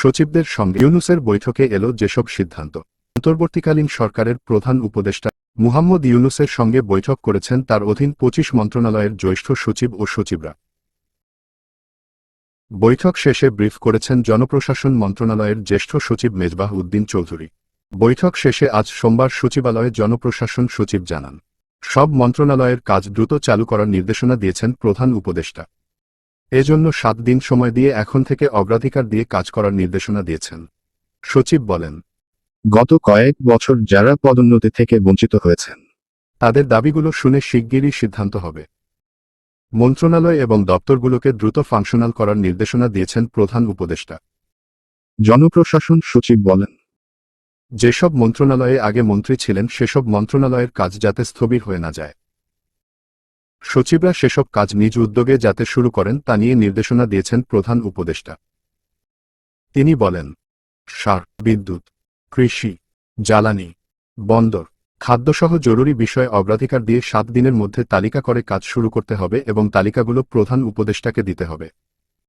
সচিবদের সঙ্গে ইউনুসের বৈঠকে এলো যেসব সিদ্ধান্ত। অন্তর্বর্তীকালীন সরকারের প্রধান উপদেষ্টা মুহাম্মদ ইউনুসের সঙ্গে বৈঠক করেছেন তার অধীন পঁচিশ মন্ত্রণালয়ের জ্যেষ্ঠ সচিব ও সচিবরা। বৈঠক শেষে ব্রিফ করেছেন জনপ্রশাসন মন্ত্রণালয়ের জ্যেষ্ঠ সচিব মেজবাহ উদ্দিন চৌধুরী। বৈঠক শেষে আজ সোমবার সচিবালয়ে জনপ্রশাসন সচিব জানান। সব মন্ত্রণালয়ের কাজ দ্রুত চালু করার নির্দেশনা দিয়েছেন প্রধান উপদেষ্টা। এজন্য সাত দিন সময় দিয়ে এখন থেকে অগ্রাধিকার দিয়ে কাজ করার নির্দেশনা দিয়েছেন। সচিব বলেন, গত কয়েক বছর যারা পদোন্নতি থেকে বঞ্চিত হয়েছেন, তাদের দাবিগুলো শুনে শিগগিরই সিদ্ধান্ত হবে। মন্ত্রণালয় এবং দপ্তরগুলোকে দ্রুত ফাংশনাল করার নির্দেশনা দিয়েছেন প্রধান উপদেষ্টা। জনপ্রশাসন সচিব বলেন, যেসব মন্ত্রণালয়ে আগে মন্ত্রী ছিলেন, সেসব মন্ত্রণালয়ের কাজ যাতে স্থবির হয়ে না যায়। সচিবরা সেসব কাজ নিজ উদ্যোগে যাতে শুরু করেন তা নিয়ে নির্দেশনা দিয়েছেন প্রধান উপদেষ্টা। তিনি বলেন, সার, বিদ্যুৎ, কৃষি, জ্বালানি, বন্দর, খাদ্যসহ জরুরি বিষয়ে অগ্রাধিকার দিয়ে সাত দিনের মধ্যে তালিকা করে কাজ শুরু করতে হবে এবং তালিকাগুলো প্রধান উপদেষ্টাকে দিতে হবে।